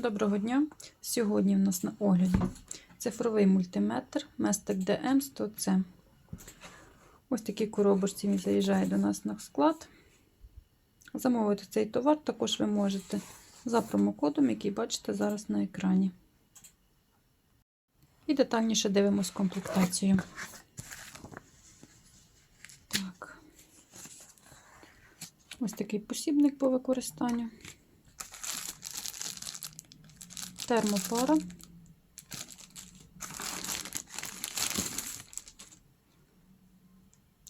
Доброго дня! Сьогодні в нас на огляді цифровий мультиметр Mestec DM100C. Ось такі коробочці він заїжджає до нас на склад. Замовити цей товар також ви можете за промокодом, який бачите зараз на екрані. І детальніше дивимось комплектацію. Так. Ось такий посібник по використанню. Термопара.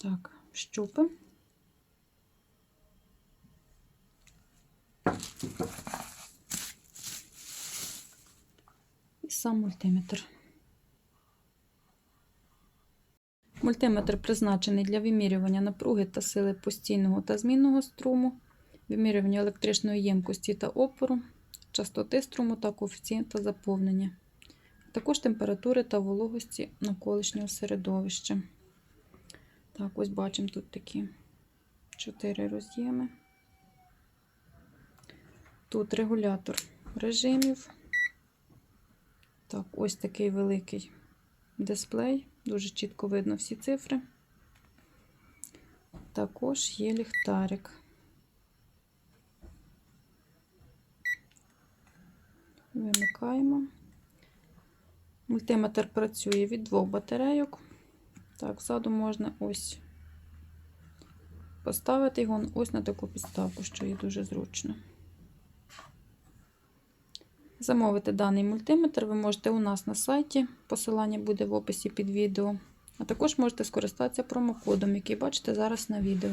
Так, щупи. І сам мультиметр. Мультиметр призначений для вимірювання напруги та сили постійного та змінного струму, вимірювання електричної ємкості та опору, частоти струму та коефіцієнта заповнення, також температури та вологості навколишнього середовища. Так, ось бачимо тут такі чотири роз'єми. Тут регулятор режимів. Так, ось такий великий дисплей, дуже чітко видно всі цифри. Також є ліхтарик. Вимикаємо. Мультиметр працює від двох батарейок. Так, ззаду можна ось поставити його ось на таку підставку, що є дуже зручно. Замовити даний мультиметр ви можете у нас на сайті, посилання буде в описі під відео, а також можете скористатися промокодом, який бачите зараз на відео.